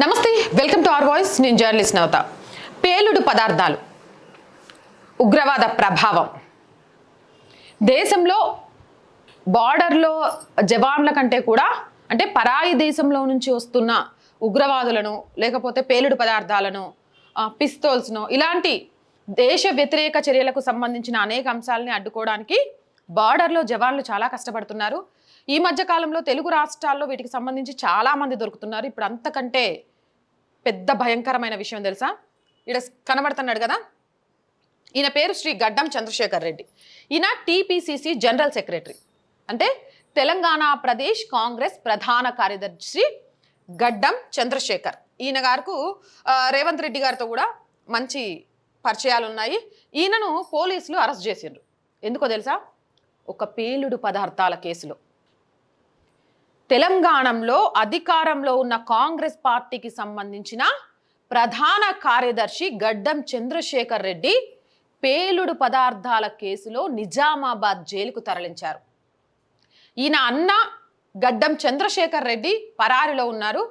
నమస్తే welcome to our voice. నేను journalist Navata. పేలుడు పదార్థాలు. ఉగ్రవాద ప్రభావం. దేశంలో బార్డర్లో జవాన్ల కంటే కూడా అంటే పరాయి దేశంలో నుంచి వస్తున్న ఉగ్రవాదులను లేకపోతే పేలుడు పదార్థాలను పిస్తోల్స్ను ఇలాంటి దేశ వ్యతిరేక చర్యలకు సంబంధించిన అనేక అంశాలని అడ్డుకోవడానికి బార్డర్లో జవాన్లు చాలా కష్టపడుతున్నారు. ఈ మధ్య కాలంలో తెలుగు రాష్ట్రాల్లో వీటికి సంబంధించి చాలామంది దొరుకుతున్నారు. ఇప్పుడు అంతకంటే పెద్ద భయంకరమైన విషయం తెలుసా? ఇక్కడ కనబడుతున్నాడు కదా? ఈయన పేరు శ్రీ గడ్డం చంద్రశేఖర్ రెడ్డి. ఈయన టీపీసీసీ జనరల్ సెక్రటరీ. అంటే తెలంగాణ ప్రదేశ్ కాంగ్రెస్ ప్రధాన కార్యదర్శి గడ్డం చంద్రశేఖర్. ఈయన గారికి రేవంత్ రెడ్డి గారితో కూడా మంచి పరిచయాలు ఉన్నాయి ఈయనను పోలీసులు అరెస్ట్ చేసిండ్రు. ఎందుకో తెలుసా? ఒక పేలుడు పదార్థాల కేసులో. తెలంగాణలో అధికారంలో ఉన్న కాంగ్రెస్ పార్టీకి సంబంధించిన ప్రధాన కార్యదర్శి గడ్డం చంద్రశేఖర్ రెడ్డి పేలుడు పదార్థాల కేసులో నిజామాబాద్ జైలుకు తరలించారు. ఈయన అన్న గడ్డం చంద్రశేఖర్ రెడ్డి పరారిలో ఉన్నారు.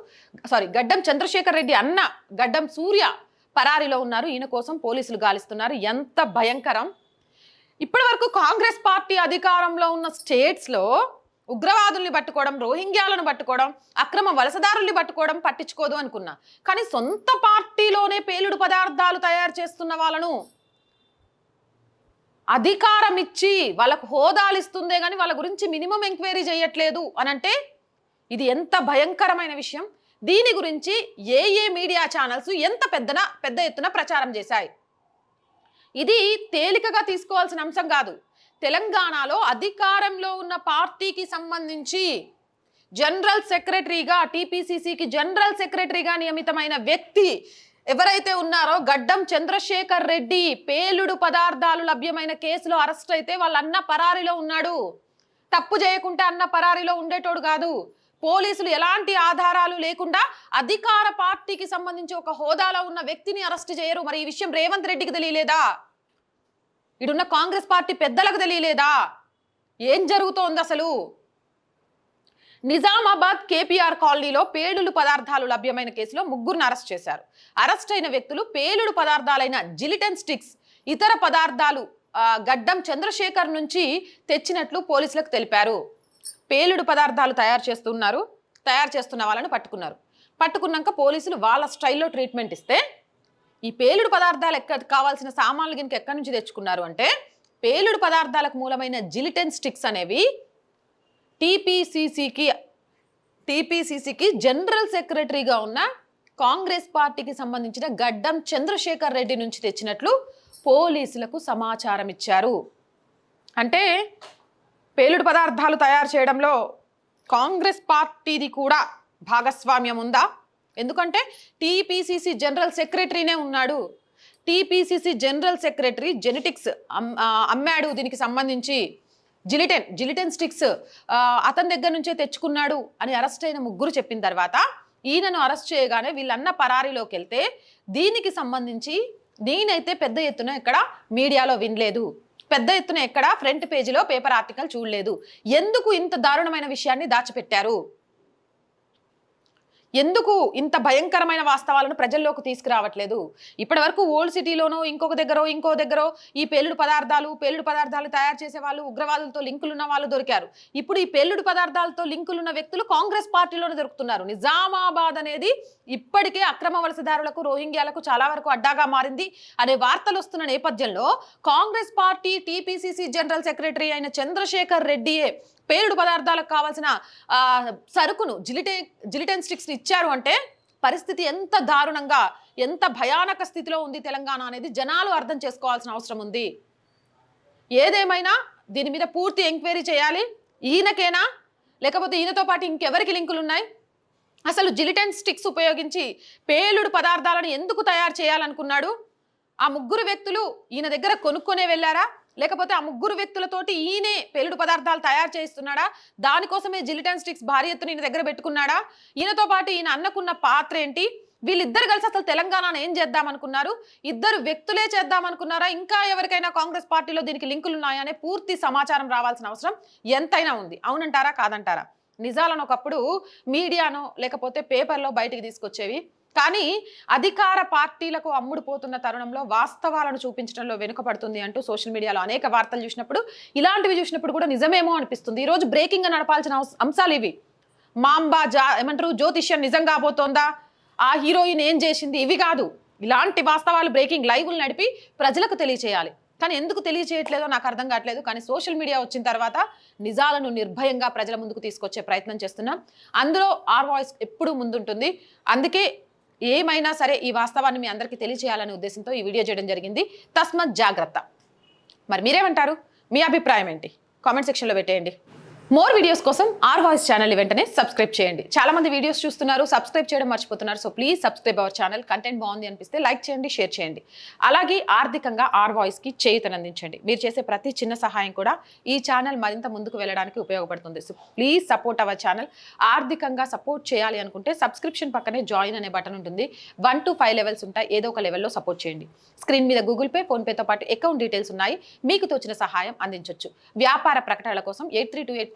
సారీ గడ్డం చంద్రశేఖర్ రెడ్డి అన్న గడ్డం సూర్య పరారిలో ఉన్నారు. ఈయన కోసం పోలీసులు గాలిస్తున్నారు. ఎంత భయంకరం! ఇప్పటి వరకు కాంగ్రెస్ పార్టీ అధికారంలో ఉన్న స్టేట్స్లో ఉగ్రవాదుల్ని పట్టుకోవడం రోహింగ్యాలను పట్టుకోవడం అక్రమ వలసదారుల్ని పట్టుకోవడం పట్టించుకోదు అనుకున్నా. కానీ సొంత పార్టీలోనే పేలుడు పదార్థాలు తయారు చేస్తున్న వాళ్ళను అధికారం ఇచ్చి వాళ్ళకు హోదాలు ఇస్తుందే కానీ వాళ్ళ గురించి మినిమం ఎంక్వైరీ చేయట్లేదు అని అంటే ఇది ఎంత భయంకరమైన విషయం. దీని గురించి ఏ ఏ మీడియా ఛానల్స్ ఎంత పెద్దన పెద్ద ఎత్తున ప్రచారం చేశాయి. ఇది తేలికగా తీసుకోవాల్సిన అంశం కాదు. తెలంగాణలో అధికారంలో ఉన్న పార్టీకి సంబంధించి జనరల్ సెక్రటరీగా టీపీసీసీకి జనరల్ సెక్రటరీగా నియమితమైన వ్యక్తి ఎవరైతే ఉన్నారో గడ్డం చంద్రశేఖర్ రెడ్డి పేలుడు పదార్థాలు లభ్యమైన కేసులో అరెస్ట్ అయితే వాళ్ళ అన్న పరారీలో ఉన్నాడు. తప్పు చేయకుంటే అన్న పరారీలో ఉండేటోడు కాదు. పోలీసులు ఎలాంటి ఆధారాలు లేకుండా అధికార పార్టీకి సంబంధించి ఒక హోదాలో ఉన్న వ్యక్తిని అరెస్ట్ చేయరు. మరి ఈ విషయం రేవంత్ రెడ్డికి తెలియలేదా? ఇడున్న కాంగ్రెస్ పార్టీ పెద్దలకు తెలియలేదా? ఏం జరుగుతోంది అసలు? నిజామాబాద్ కేపీఆర్ కాలనీలో పేలుడు పదార్థాలు లభ్యమైన కేసులో ముగ్గురును అరెస్ట్ చేశారు. అరెస్ట్ అయిన వ్యక్తులు పేలుడు పదార్థాలైన జిలిటన్ స్టిక్స్ ఇతర పదార్థాలు గడ్డం చంద్రశేఖర్ నుంచి తెచ్చినట్లు పోలీసులకు తెలిపారు. పేలుడు పదార్థాలు తయారు చేస్తున్నారు. తయారు చేస్తున్న వాళ్ళని పట్టుకున్నారు. పట్టుకున్నాక పోలీసులు వాళ్ళ స్టైల్లో ట్రీట్మెంట్ ఇస్తే ఈ పేలుడు పదార్థాలు ఎక్కడ కావాల్సిన సామాన్లు గినక ఎక్కడి నుంచి తెచ్చుకున్నారు అంటే పేలుడు పదార్థాలకు మూలమైన జిలిటెన్ స్టిక్స్ అనేవి టీపీసీసీకి టీపీసీసీకి జనరల్ సెక్రటరీగా ఉన్న కాంగ్రెస్ పార్టీకి సంబంధించిన గడ్డం చంద్రశేఖర్ రెడ్డి నుంచి తెచ్చినట్లు పోలీసులకు సమాచారం ఇచ్చారు అంటే పేలుడు పదార్థాలు తయారు చేయడంలో కాంగ్రెస్ పార్టీది కూడా భాగస్వామ్యం ఉందా? ఎందుకంటే టీపీసీసీ జనరల్ సెక్రటరీనే ఉన్నాడు. టీపీసీసీ జనరల్ సెక్రటరీ జెనెటిక్స్ అమ్మాడు దీనికి సంబంధించి. జిలిటెన్ జిలిటెన్ స్టిక్స్ అతని దగ్గర నుంచే తెచ్చుకున్నాడు అని అరెస్ట్ అయిన ముగ్గురు చెప్పిన తర్వాత ఈయనను అరెస్ట్ చేయగానే వీళ్ళన్న పరారీలోకి వెళ్తే దీనికి సంబంధించి నేనైతే పెద్ద ఎత్తున ఇక్కడ మీడియాలో వినలేదు. పెద్ద ఎత్తున ఎక్కడా ఫ్రంట్ పేజీలో పేపర్ ఆర్టికల్ చూడలేదు. ఎందుకు ఇంత దారుణమైన విషయాన్ని దాచిపెట్టారు? ఎందుకు ఇంత భయంకరమైన వాస్తవాలను ప్రజల్లోకి తీసుకురావట్లేదు? ఇప్పటి వరకు ఓల్డ్ సిటీలోనో ఇంకొక దగ్గరో ఇంకో దగ్గరో ఈ పేలుడు పదార్థాలు పేలుడు పదార్థాలు తయారు చేసే వాళ్ళు ఉగ్రవాదులతో లింకులు ఉన్న వాళ్ళు దొరికారు. ఇప్పుడు ఈ పేలుడు పదార్థాలతో లింకులు ఉన్న వ్యక్తులు కాంగ్రెస్ పార్టీలోనే దొరుకుతున్నారు. నిజామాబాద్ అనేది ఇప్పటికే అక్రమ వలసదారులకు రోహింగ్యాలకు చాలా వరకు అడ్డాగా మారింది అనే వార్తలు వస్తున్న నేపథ్యంలో Congress party TPCC general secretary అయిన చంద్రశేఖర్ రెడ్డియే పేలుడు పదార్థాలకు కావాల్సిన సరుకును జిలిటే జిలిటెన్ స్టిక్స్ని ఇచ్చారు అంటే పరిస్థితి ఎంత దారుణంగా ఎంత భయానక స్థితిలో ఉంది తెలంగాణ అనేది జనాలు అర్థం చేసుకోవాల్సిన అవసరం ఉంది. ఏదేమైనా దీని మీద పూర్తి ఎంక్వైరీ చేయాలి. ఈయనకేనా? లేకపోతే ఈయనతో పాటు ఇంకెవరికి లింకులు ఉన్నాయి? అసలు జిలిటెన్ స్టిక్స్ ఉపయోగించి పేలుడు పదార్థాలను ఎందుకు తయారు చేయాలనుకున్నాడు? ఆ ముగ్గురు వ్యక్తులు ఈయన దగ్గర కొనుక్కొనే వెళ్ళారా? లేకపోతే ఆ ముగ్గురు వ్యక్తులతోటి ఈయనే పేలుడు పదార్థాలు తయారు చేస్తున్నాడా దానికోసమే జిలిటన్ స్టిక్స్ భారీ ఎత్తున ఈయన దగ్గర పెట్టుకున్నాడా? ఈయనతో పాటు ఈయన అన్నకున్న పాత్ర ఏంటి? వీళ్ళిద్దరు కలిసి అసలు తెలంగాణను ఏం చేద్దాం అనుకున్నారు ఇద్దరు వ్యక్తులే చేద్దాం అనుకున్నారా ఇంకా ఎవరికైనా కాంగ్రెస్ పార్టీలో దీనికి లింకులు ఉన్నాయా అనే పూర్తి సమాచారం రావాల్సిన అవసరం ఎంతైనా ఉంది. అవునంటారా? కాదంటారా? నిజాలను ఒకప్పుడు మీడియానో లేకపోతే పేపర్లో బయటికి తీసుకొచ్చేవి కానీ అధికార పార్టీలకు అమ్ముడు పోతున్న తరుణంలో వాస్తవాలను చూపించడంలో వెనుకబడుతుంది అంటూ సోషల్ మీడియాలో అనేక వార్తలు చూసినప్పుడు ఇలాంటివి చూసినప్పుడు కూడా నిజమేమో అనిపిస్తుంది. ఈరోజు బ్రేకింగ్ నడపాల్సిన అంశాలు ఇవి. మాంబా జా ఏమంటారు? జ్యోతిష్యం నిజం కాబోతోందా? ఆ హీరోయిన్ ఏం చేసింది? ఇవి కాదు. ఇలాంటి వాస్తవాలు బ్రేకింగ్ లైవ్లు నడిపి ప్రజలకు తెలియచేయాలి. కానీ ఎందుకు తెలియచేయట్లేదో నాకు అర్థం కావట్లేదు. కానీ సోషల్ మీడియా వచ్చిన తర్వాత నిజాలను నిర్భయంగా ప్రజల ముందుకు తీసుకొచ్చే ప్రయత్నం చేస్తున్నాం. అందులో ఆర్ వాయిస్ ఎప్పుడూ ముందుంటుంది. అందుకే ఏమైనా సరే ఈ వాస్తవాన్ని మీ అందరికీ తెలియజేయాలనే ఉద్దేశంతో ఈ వీడియో చేయడం జరిగింది. తస్మత్ జాగ్రత్త. మరి మీరేమంటారు? మీ అభిప్రాయం ఏంటి? కామెంట్ సెక్షన్లో పెట్టేయండి. మోర్ వీడియోస్ కోసం ఆర్ వాయిస్ ఛానల్ వెంటనే సబ్స్క్రైబ్ చేయండి. చాలా మంది వీడియోస్ చూస్తున్నారు సబ్స్క్రైబ్ చేయడం మర్చిపోతున్నారు. So please subscribe our channel content బాగుంది అనిపిస్తే లైక్ చేయండి షేర్ చేయండి. అలాగే ఆర్థికంగా ఆర్ వాయిస్కి చేయుతనందించండి. మీరు చేసే ప్రతి చిన్న సహాయం కూడా ఈ ఛానల్ మరింత ముందుకు వెళ్ళడానికి ఉపయోగపడుతుంది. So please support our channel ఆర్థికంగా సపోర్ట్ చేయాలి అనుకుంటే సబ్స్క్రిప్షన్ పక్కనే జాయిన్ అనే బటన్ ఉంటుంది. వన్ టు ఫైవ్ లెవెల్స్ ఉంటాయి. ఏదో ఒక లెవెల్లో సపోర్ట్ చేయండి. స్క్రీన్ మీద గూగుల్ పే ఫోన్పేతో పాటు అకౌంట్ డీటెయిల్స్ ఉన్నాయి. మీకు తోచిన సహాయం అందించవచ్చు వ్యాపార ప్రకటనల కోసం eight three two eight